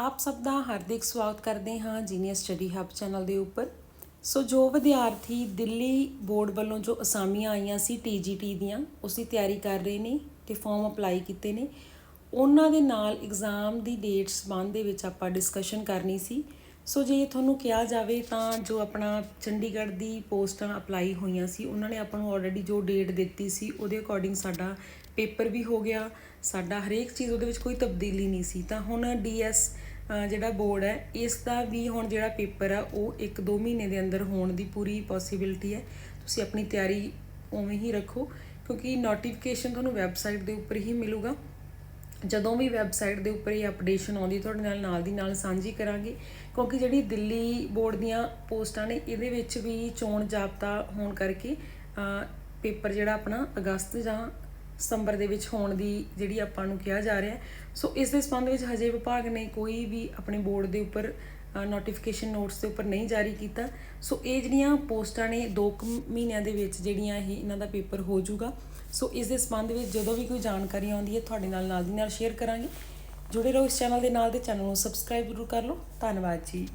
ਆਪ ਸਭ ਦਾ ਹਾਰਦਿਕ ਸਵਾਗਤ ਕਰਦੇ ਹਾਂ ਜੀਨੀਅਸ ਸਟੱਡੀ ਹੱਬ ਚੈਨਲ ਦੇ ਉੱਪਰ। ਸੋ ਜੋ ਵਿਦਿਆਰਥੀ ਦਿੱਲੀ ਬੋਰਡ ਵੱਲੋਂ ਜੋ ਅਸਾਮੀਆਂ ਆਈਆਂ ਸੀ ਟੀਜੀਟੀ ਦੀਆਂ, ਉਸ ਦੀ ਤਿਆਰੀ ਕਰ ਰਹੇ ਨੇ ਤੇ ਫਾਰਮ ਅਪਲਾਈ ਕੀਤੇ ਨੇ। ਉਹਨਾਂ ਦੇ ਨਾਲ ਐਗਜ਼ਾਮ ਦੀ ਡੇਟ ਸੰਬੰਧ ਦੇ ਵਿੱਚ ਆਪਾਂ ਡਿਸਕਸ਼ਨ ਕਰਨੀ ਸੀ। ਸੋ ਜੇ ਤੁਹਾਨੂੰ ਕਿਹਾ ਜਾਵੇ ਤਾਂ ਜੋ ਆਪਣਾ ਚੰਡੀਗੜ੍ਹ ਦੀ ਪੋਸਟਾਂ ਅਪਲਾਈ ਹੋਈਆਂ ਸੀ, ਉਹਨਾਂ ਨੇ ਆਪਾਂ ਨੂੰ ਆਲਰੇਡੀ ਜੋ ਡੇਟ ਦਿੱਤੀ ਸੀ, ਉਹਦੇ ਅਕੋਰਡਿੰਗ ਸਾਡਾ ਪੇਪਰ ਵੀ ਹੋ ਗਿਆ। ਸਾਡਾ ਹਰੇਕ ਚੀਜ਼ ਉਹਦੇ ਵਿੱਚ ਕੋਈ ਤਬਦੀਲੀ ਨਹੀਂ ਸੀ। ਤਾਂ ਹੁਣ ਡੀਐਸ ਜਿਹੜਾ ਬੋਰਡ ਹੈ, ਇਸ ਦਾ ਵੀ ਹੁਣ ਜਿਹੜਾ ਪੇਪਰ ਆ, ਉਹ 1-2 ਮਹੀਨੇ ਦੇ ਅੰਦਰ ਹੋਣ ਦੀ ਪੂਰੀ ਪੋਸੀਬਿਲਿਟੀ ਹੈ। ਤੁਸੀਂ ਆਪਣੀ ਤਿਆਰੀ ਉਵੇਂ ਹੀ ਰੱਖੋ, ਕਿਉਂਕਿ ਨੋਟੀਫਿਕੇਸ਼ਨ ਤੁਹਾਨੂੰ ਵੈਬਸਾਈਟ ਦੇ ਉੱਪਰ ਹੀ ਮਿਲੂਗਾ। ਜਦੋਂ ਵੀ ਵੈਬਸਾਈਟ ਦੇ ਉੱਪਰ ਇਹ ਅਪਡੇਸ਼ਨ ਆਉਂਦੀ, ਤੁਹਾਡੇ ਨਾਲ ਨਾਲ ਦੀ ਨਾਲ ਸਾਂਝੀ ਕਰਾਂਗੇ। ਕਿਉਂਕਿ ਜਿਹੜੀ ਦਿੱਲੀ ਬੋਰਡ ਦੀਆਂ ਪੋਸਟਾਂ ਨੇ, ਇਹਦੇ ਵਿੱਚ ਵੀ ਚੋਣ ਜਾਬਤਾ ਹੋਣ ਕਰਕੇ ਪੇਪਰ ਜਿਹੜਾ ਆਪਣਾ ਅਗਸਤ ਜਾਂ ਸਤੰਬਰ ਦੇ ਵਿੱਚ ਹੋਣ ਦੀ ਜਿਹੜੀ ਆਪਾਂ ਨੂੰ ਕਿਹਾ ਜਾ ਰਿਹਾ। ਸੋ ਇਸ ਦੇ ਸੰਬੰਧ ਵਿੱਚ ਹਜੇ ਵਿਭਾਗ ਨੇ ਕੋਈ ਵੀ ਆਪਣੇ ਬੋਰਡ ਦੇ ਉੱਪਰ ਨੋਟੀਫਿਕੇਸ਼ਨ ਨੋਟਸ ਦੇ ਉੱਪਰ ਨਹੀਂ ਜਾਰੀ ਕੀਤਾ। ਸੋ ਇਹ ਜਿਹੜੀਆਂ ਪੋਸਟਾਂ ਨੇ 2 ਮਹੀਨਿਆਂ ਦੇ ਵਿੱਚ ਜਿਹੜੀਆਂ ਇਹ ਇਹਨਾਂ ਦਾ ਪੇਪਰ ਹੋ ਜਾਊਗਾ। ਸੋ ਇਸ ਦੇ ਸੰਬੰਧ ਵਿੱਚ ਜਦੋਂ ਵੀ ਕੋਈ ਜਾਣਕਾਰੀ ਆਉਂਦੀ ਹੈ, ਤੁਹਾਡੇ ਨਾਲ ਨਾਲ ਦੀ ਨਾਲ ਸ਼ੇਅਰ ਕਰਾਂਗੇ। ਜੁੜੇ ਰਹੋ ਇਸ ਚੈਨਲ ਦੇ ਨਾਲ ਤੇ ਚੈਨਲ ਨੂੰ ਸਬਸਕ੍ਰਾਈਬ ਜ਼ਰੂਰ ਕਰ ਲਓ। ਧੰਨਵਾਦ ਜੀ।